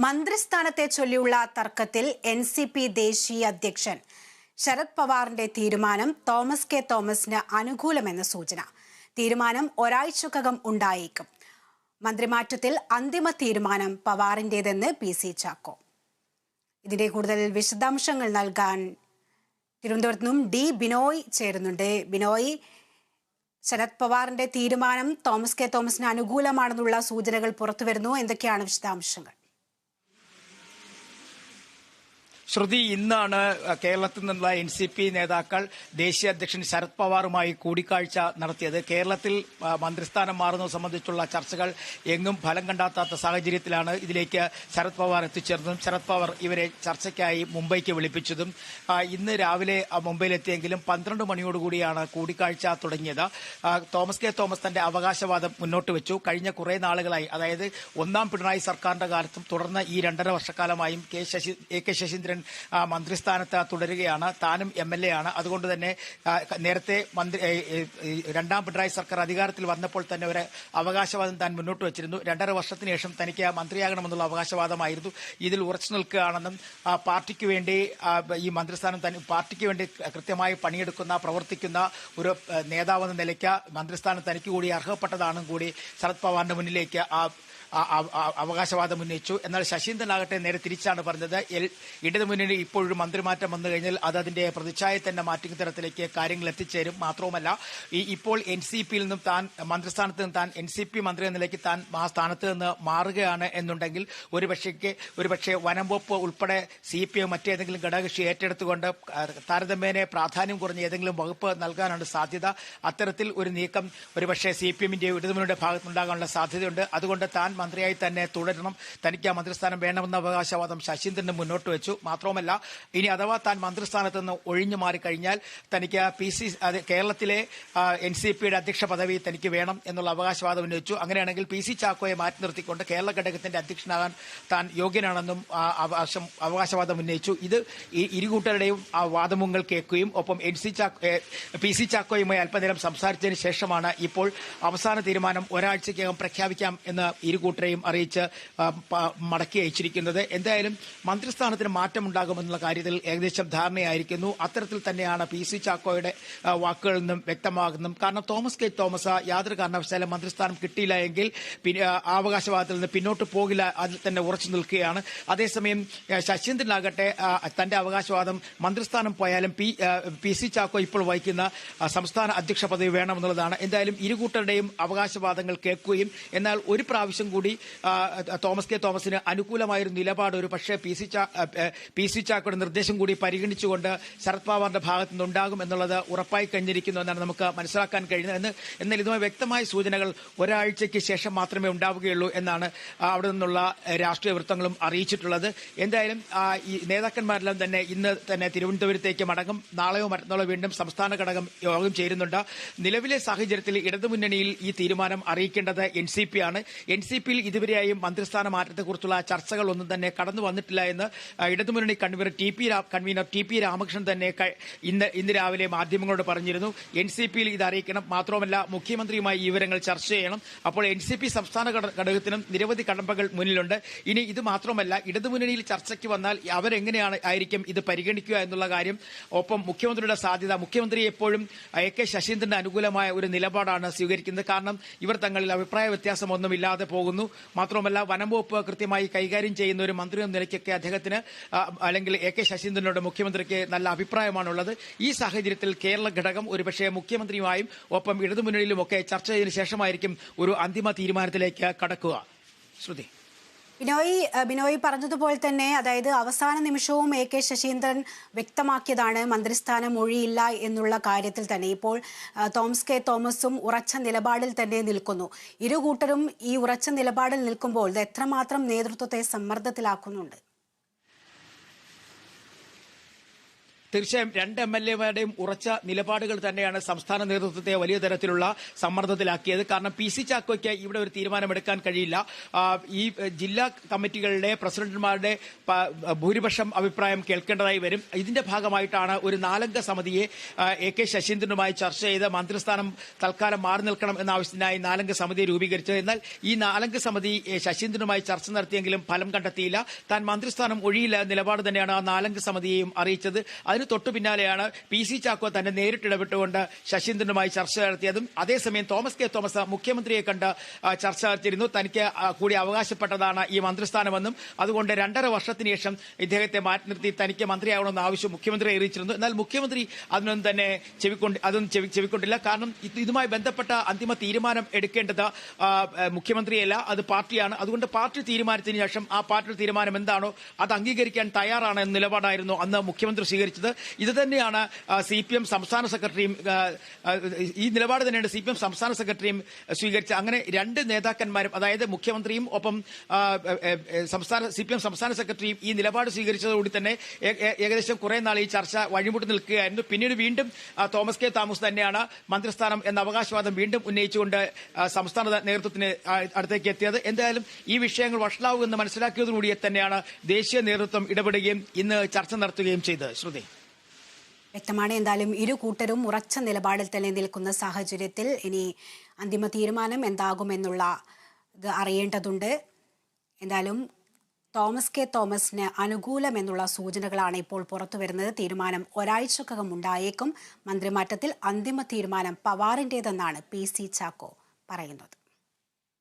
മന്ത്രിസ്ഥാനത്തെ ചൊല്ലിയുള്ള തർക്കത്തിൽ N C P ദേശീയ അധ്യക്ഷൻ ശരത് പവാറിന്റെ തീരുമാനം തോമസ് കെ തോമസിന് അനുകൂലമെന്ന സൂചന. തീരുമാനം ഒരാഴ്ചക്കകം ഉണ്ടായേക്കും. മന്ത്രിമാറ്റത്തിൽ അന്തിമ തീരുമാനം പവാറിന്റേതെന്ന് പി സി ചാക്കോ. ഇതിന്റെ കൂടുതൽ വിശദാംശങ്ങൾ നൽകാൻ തിരുവനന്തപുരത്ത് നിന്നും ഡി ബിനോയ് ചേരുന്നുണ്ട്. ബിനോയ് ശരത് പവാറിന്റെ തീരുമാനം തോമസ് കെ തോമസിന് അനുകൂലമാണെന്നുള്ള സൂചനകൾ പുറത്തുവരുന്നു. എന്തൊക്കെയാണ് വിശദാംശങ്ങൾ? ശ്രുതി ഇന്നാണ് കേരളത്തിൽ നിന്നുള്ള എൻ സി പി നേതാക്കൾ ദേശീയ അധ്യക്ഷൻ ശരത് പവാറുമായി കൂടിക്കാഴ്ച നടത്തിയത്. കേരളത്തിൽ മന്ത്രിസ്ഥാനം മാറുന്നത് സംബന്ധിച്ചുള്ള ചർച്ചകൾ എങ്ങും ഫലം കണ്ടാത്താത്ത സാഹചര്യത്തിലാണ് ഇതിലേക്ക് ശരത് പവാർ എത്തിച്ചേർന്നതും. ശരത് പവാർ ഇവരെ ചർച്ചയ്ക്കായി മുംബൈക്ക് വിളിപ്പിച്ചതും. ഇന്ന് രാവിലെ മുംബൈയിലെത്തിയെങ്കിലും പന്ത്രണ്ട് മണിയോടുകൂടിയാണ് കൂടിക്കാഴ്ച തുടങ്ങിയത്. തോമസ് കെ തോമസ് തന്റെ അവകാശവാദം മുന്നോട്ട് വെച്ചു. കഴിഞ്ഞ കുറേ നാളുകളായി അതായത് ഒന്നാം പിണറായി സർക്കാരിന്റെ കാലത്തും തുടർന്ന് ഈ രണ്ടര വർഷക്കാലമായും K Sasi A K Saseendran മന്ത്രിസ്ഥാനത്ത് തുടരുകയാണ്. താനും എം എൽ എ ആണ്. അതുകൊണ്ട് തന്നെ നേരത്തെ മന്ത്രി രണ്ടാം പിണറായി സർക്കാർ അധികാരത്തിൽ വന്നപ്പോൾ തന്നെ ഒരു അവകാശവാദം താൻ മുന്നോട്ട് വച്ചിരുന്നു. രണ്ടര വർഷത്തിന് ശേഷം തനിക്ക് മന്ത്രിയാകണമെന്നുള്ള അവകാശവാദമായിരുന്നു. ഇതിൽ ഉറച്ചു നിൽക്കുകയാണെന്നും പാർട്ടിക്ക് വേണ്ടി ഈ മന്ത്രിസ്ഥാനം തന്നെ പാർട്ടിക്ക് വേണ്ടി കൃത്യമായി പണിയെടുക്കുന്ന പ്രവർത്തിക്കുന്ന ഒരു നേതാവെന്ന നിലയ്ക്ക് മന്ത്രിസ്ഥാനം തനിക്ക് കൂടി അർഹപ്പെട്ടതാണെന്നും കൂടി ശരത് പവാറിന്റെ മുന്നിലേക്ക് ആ അവകാശവാദം ഉന്നയിച്ചു. എന്നാൽ ശശീന്ദ്രനാകട്ടെ നേരെ തിരിച്ചാണ് പറഞ്ഞത്. എൽ ഇടതുമുന്നണി ഇപ്പോഴും മന്ത്രിമാറ്റം വന്നു കഴിഞ്ഞാൽ അത് അതിന്റെ പ്രതിച്ഛായ തന്നെ മാറ്റുന്ന തരത്തിലേക്ക് കാര്യങ്ങൾ എത്തിച്ചേരും. മാത്രവുമല്ല ഈ ഇപ്പോൾ എൻ സി പിയിൽ നിന്നും താൻ മന്ത്രിസ്ഥാനത്ത് നിന്ന് താൻ എൻ സി പി മന്ത്രി എന്ന നിലയ്ക്ക് താൻ ആ സ്ഥാനത്ത് നിന്ന് മാറുകയാണ് എന്നുണ്ടെങ്കിൽ ഒരു പക്ഷേക്ക് ഒരു വനം ഉൾപ്പെടെ സി പി എം മറ്റേതെങ്കിലും ഘടകകക്ഷി ഏറ്റെടുത്തുകൊണ്ട് താരതമ്യേന പ്രാധാന്യം കുറഞ്ഞ ഏതെങ്കിലും വകുപ്പ് നൽകാനാണ് സാധ്യത. അത്തരത്തിൽ ഒരു നീക്കം ഒരുപക്ഷെ സി പി എമ്മിന്റെ ഇടതുമുന്നണിയുടെ ഭാഗത്തുണ്ടാകാനുള്ള സാധ്യതയുണ്ട്. അതുകൊണ്ട് താൻ മന്ത്രിയായി തന്നെ തുടരണം. തനിക്ക് ആ മന്ത്രിസ്ഥാനം വേണമെന്ന അവകാശവാദം ശശീന്ദ്രന് മുന്നോട്ട് വെച്ചു. മാത്രവുമല്ല ഇനി അഥവാ താൻ മന്ത്രിസ്ഥാനത്ത് നിന്ന് ഒഴിഞ്ഞു മാറിക്കഴിഞ്ഞാൽ തനിക്ക് പി സി കേരളത്തിലെ എൻ സി പിയുടെ അധ്യക്ഷ പദവി തനിക്ക് വേണം എന്നുള്ള അവകാശവാദം ഉന്നയിച്ചു. അങ്ങനെയാണെങ്കിൽ പി സി ചാക്കോയെ മാറ്റി നിർത്തിക്കൊണ്ട് കേരള ഘടകത്തിന്റെ അധ്യക്ഷനാകാൻ താൻ യോഗ്യനാണെന്നും അവകാശവാദം ഉന്നയിച്ചു. ഇത് ഇരുകൂട്ടരുടെയും വാദമുങ്ങൾ കേൾക്കുകയും ഒപ്പം എൻ സി പി സി ചാക്കോയുമായി അല്പനേരം സംസാരിച്ചതിന് ശേഷമാണ് ഇപ്പോൾ അവസാന തീരുമാനം ഒരാഴ്ചയ്ക്കകം പ്രഖ്യാപിക്കാം എന്ന് ഇരുകൂട്ടരെയും അറിയിച്ച് മടക്കി അയച്ചിരിക്കുന്നത്. എന്തായാലും മന്ത്രിസ്ഥാനത്തിന് മാറ്റമുണ്ടാകുമെന്നുള്ള കാര്യത്തിൽ ഏകദേശം ധാരണയായിരിക്കുന്നു. അത്തരത്തിൽ തന്നെയാണ് പി സി ചാക്കോയുടെ വാക്കുകളിൽ നിന്നും വ്യക്തമാകുന്നതും. കാരണം തോമസ് കെ. തോമസ് യാതൊരു കാരണവശാലും മന്ത്രിസ്ഥാനം കിട്ടിയില്ല എങ്കിൽ അവകാശവാദത്തിൽ നിന്ന് പിന്നോട്ട് പോകില്ല അതിൽ തന്നെ ഉറച്ചു നിൽക്കുകയാണ്. അതേസമയം ശശീന്ദ്രനാകട്ടെ തന്റെ അവകാശവാദം മന്ത്രിസ്ഥാനം പോയാലും പി പി സി ചാക്കോ ഇപ്പോൾ വഹിക്കുന്ന സംസ്ഥാന അധ്യക്ഷ പദവി വേണമെന്നുള്ളതാണ്. എന്തായാലും ഇരുകൂട്ടരുടെയും അവകാശവാദങ്ങൾ കേൾക്കുകയും എന്നാൽ ഒരു പ്രാവശ്യം കൂടി തോമസ് കെ. തോമസിന് അനുകൂലമായൊരു നിലപാട് ഒരു പക്ഷേ പി സി പി സി ചാക്കോയുടെ നിർദ്ദേശം കൂടി പരിഗണിച്ചുകൊണ്ട് ശരത് പവാറിന്റെ ഭാഗത്തു നിന്നുണ്ടാകും എന്നുള്ളത് ഉറപ്പായി കഴിഞ്ഞിരിക്കുന്നു എന്നാണ് നമുക്ക് മനസ്സിലാക്കാൻ കഴിയുന്നത്. എന്ന് എന്നാൽ ഇതുമായി വ്യക്തമായ സൂചനകൾ ഒരാഴ്ചയ്ക്ക് ശേഷം മാത്രമേ ഉണ്ടാവുകയുള്ളൂ എന്നാണ് അവിടെ നിന്നുള്ള രാഷ്ട്രീയ വൃത്തങ്ങളും അറിയിച്ചിട്ടുള്ളത്. എന്തായാലും ഈ നേതാക്കന്മാരെല്ലാം തന്നെ ഇന്ന് തന്നെ തിരുവനന്തപുരത്തേക്ക് മടങ്ങും. നാളെയോ മറ്റന്നാളോ വീണ്ടും സംസ്ഥാന ഘടകം യോഗം ചേരുന്നുണ്ട്. നിലവിലെ സാഹചര്യത്തിൽ ഇടതുമുന്നണിയിൽ ഈ തീരുമാനം അറിയിക്കേണ്ടത് എൻ സി പി ആണ്. എൻ സി പിയിൽ ഇതുവരെയായും മന്ത്രിസ്ഥാന മാറ്റത്തെക്കുറിച്ചുള്ള ചർച്ചകൾ ഒന്നും തന്നെ കടന്നു വന്നിട്ടില്ല എന്ന് ആ, ഇടതുമുന്നണി convener T P convener T P Ramakrishnan തന്നെ ഇന്ന് ഇന്ന് രാവിലെ മാധ്യമങ്ങളോട് പറഞ്ഞിരുന്നു. എൻ സി പിയിൽ ഇത് അറിയിക്കണം. മാത്രമല്ല മുഖ്യമന്ത്രിയുമായി വിവരങ്ങൾ ചർച്ച ചെയ്യണം. അപ്പോൾ എൻ സി പി സംസ്ഥാന ഘട- ഘടകത്തിനും നിരവധി കടമ്പകൾ മുന്നിലുണ്ട്. ഇനി ഇത് മാത്രമല്ല ഇടതുമുന്നണിയിൽ ചർച്ചയ്ക്ക് വന്നാൽ അവരെങ്ങനെയാണ് ആയിരിക്കും ഇത് പരിഗണിക്കുക എന്നുള്ള കാര്യം. ഒപ്പം മുഖ്യമന്ത്രിയുടെ സാധ്യത മുഖ്യമന്ത്രി എപ്പോഴും എ കെ ശശീന്ദ്രന് അനുകൂലമായ ഒരു നിലപാടാണ് സ്വീകരിക്കുന്നത്. കാരണം ഇവർ തങ്ങളിൽ അഭിപ്രായ വ്യത്യാസമൊന്നും ഇല്ലാതെ പോകുന്നു. മാത്രമല്ല വനം വകുപ്പ് കൃത്യമായി കൈകാര്യം ചെയ്യുന്ന ഒരു മന്ത്രി എന്ന നിലയ്ക്കൊക്കെ അദ്ദേഹത്തിന് അല്ലെങ്കിൽ എ കെ ശശീന്ദ്രനോട് മുഖ്യമന്ത്രിക്ക് നല്ല അഭിപ്രായമാണുള്ളത്. ഈ സാഹചര്യത്തിൽ കേരള ഘടകം ഒരുപക്ഷെ മുഖ്യമന്ത്രിയുമായും ഒപ്പം ഇടതുമുന്നണിയിലുമൊക്കെ ചർച്ച ചെയ്തതിനു ശേഷമായിരിക്കും ഒരു അന്തിമ തീരുമാനത്തിലേക്ക് കടക്കുക. ശ്രുതി. ബിനോയ് ബിനോയ് പറഞ്ഞതുപോലെ തന്നെ അതായത് അവസാന നിമിഷവും എ കെ ശശീന്ദ്രൻ വ്യക്തമാക്കിയതാണ് മന്ത്രിസ്ഥാനം ഒഴിയില്ല എന്നുള്ള കാര്യത്തിൽ തന്നെ. ഇപ്പോൾ തോമസ് കെ. തോമസും ഉറച്ച നിലപാടിൽ തന്നെ നിൽക്കുന്നു. ഇരു കൂട്ടരും ഈ ഉറച്ച നിലപാടിൽ നിൽക്കുമ്പോൾ ഇത് എത്രമാത്രം നേതൃത്വത്തെ സമ്മർദ്ദത്തിലാക്കുന്നുണ്ട്? തീർച്ചയായും രണ്ട് എം എൽ എമാരുടെയും ഉറച്ച നിലപാടുകൾ തന്നെയാണ് സംസ്ഥാന നേതൃത്വത്തെ വലിയ തരത്തിലുള്ള സമ്മർദ്ദത്തിലാക്കിയത്. കാരണം പി സി ചാക്കോയ്ക്ക് ഇവിടെ ഒരു തീരുമാനമെടുക്കാൻ കഴിയില്ല. ഈ ജില്ലാ കമ്മിറ്റികളുടെ പ്രസിഡന്റുമാരുടെ ഭൂരിപക്ഷം അഭിപ്രായം കേൾക്കേണ്ടതായി വരും. ഇതിന്റെ ഭാഗമായിട്ടാണ് ഒരു നാലംഗ സമിതിയെ എ കെ ശശീന്ദ്രനുമായി ചർച്ച ചെയ്ത് മന്ത്രിസ്ഥാനം തൽക്കാലം മാറി നിൽക്കണം എന്ന ആവശ്യത്തിനായി നാലംഗ സമിതി രൂപീകരിച്ചത്. എന്നാൽ ഈ നാലംഗ സമിതി ശശീന്ദ്രനുമായി ചർച്ച നടത്തിയെങ്കിലും ഫലം കണ്ടെത്തിയില്ല. താൻ മന്ത്രിസ്ഥാനം ഒഴിയില്ല നിലപാട് തന്നെയാണ് ആ നാലംഗ സമിതിയെയും അറിയിച്ചത്. അതിന് തൊട്ടു പിന്നാലെയാണ് പി സി ചാക്കോ തന്നെ നേരിട്ടിടപെട്ടുകൊണ്ട് ശശീന്ദ്രനുമായി ചർച്ച നടത്തിയതും. അതേസമയം തോമസ് കെ തോമസ് മുഖ്യമന്ത്രിയെ കണ്ട് ചർച്ച നടത്തിയിരുന്നു. തനിക്ക് കൂടി അവകാശപ്പെട്ടതാണ് ഈ മന്ത്രിസ്ഥാനമെന്നും അതുകൊണ്ട് രണ്ടര വർഷത്തിന് ശേഷം ഇദ്ദേഹത്തെ മാറ്റി നിർത്തി തനിക്ക് മന്ത്രിയാവണമെന്ന ആവശ്യം മുഖ്യമന്ത്രിയെ അറിയിച്ചിരുന്നു. എന്നാൽ മുഖ്യമന്ത്രി അതിനൊന്നും തന്നെ ചെവിക്കൊണ്ട് അതൊന്നും ചെവി ചെവിക്കൊണ്ടില്ല. കാരണം ഇതുമായി ബന്ധപ്പെട്ട അന്തിമ തീരുമാനം എടുക്കേണ്ടത് മുഖ്യമന്ത്രിയല്ല. അത് പാർട്ടിയാണ്. അതുകൊണ്ട് പാർട്ടി തീരുമാനത്തിന് ശേഷം ആ പാർട്ടിയുടെ തീരുമാനം എന്താണോ അത് അംഗീകരിക്കാൻ തയ്യാറാണ് എന്ന നിലപാടായിരുന്നു അന്ന് മുഖ്യമന്ത്രി സ്വീകരിച്ചത്. ഇത് തന്നെയാണ് സി പി എം സംസ്ഥാന സെക്രട്ടറിയും ഈ നിലപാട് തന്നെയാണ് സി പി എം സംസ്ഥാന സെക്രട്ടറിയും സ്വീകരിച്ച അങ്ങനെ രണ്ട് നേതാക്കന്മാരും അതായത് മുഖ്യമന്ത്രിയും ഒപ്പം സംസ്ഥാന സി പി എം സംസ്ഥാന സെക്രട്ടറിയും ഈ നിലപാട് സ്വീകരിച്ചതോടുകൂടി തന്നെ ഏകദേശം കുറെ നാൾ ഈ ചർച്ച വഴിമുട്ടി നിൽക്കുകയായിരുന്നു. പിന്നീട് വീണ്ടും തോമസ് കെ താമസ് തന്നെയാണ് മന്ത്രിസ്ഥാനം എന്ന അവകാശവാദം വീണ്ടും ഉന്നയിച്ചുകൊണ്ട് സംസ്ഥാന നേതൃത്വത്തിന് അടുത്തേക്ക് എത്തിയത്. എന്തായാലും ഈ വിഷയങ്ങൾ വഷളാവുമെന്ന് മനസ്സിലാക്കിയതോടുകൂടി തന്നെയാണ് ദേശീയ നേതൃത്വം ഇടപെടുകയും ഇന്ന് ചർച്ച നടത്തുകയും ചെയ്തത്. ശ്രുതി. വ്യക്തമാണ്. എന്തായാലും ഇരു കൂട്ടരും ഉറച്ച നിലപാടിൽ തന്നെ നിൽക്കുന്ന സാഹചര്യത്തിൽ ഇനി അന്തിമ തീരുമാനം എന്താകുമെന്നുള്ള ഇത് അറിയേണ്ടതുണ്ട്. എന്തായാലും തോമസ് കെ തോമസിന് അനുകൂലമെന്നുള്ള സൂചനകളാണ് ഇപ്പോൾ പുറത്തു വരുന്നത്. തീരുമാനം ഒരാഴ്ചക്കകം ഉണ്ടായേക്കും. മന്ത്രിമാറ്റത്തിൽ അന്തിമ തീരുമാനം പവാറിന്റേതെന്നാണ് പി സി ചാക്കോ പറയുന്നത്.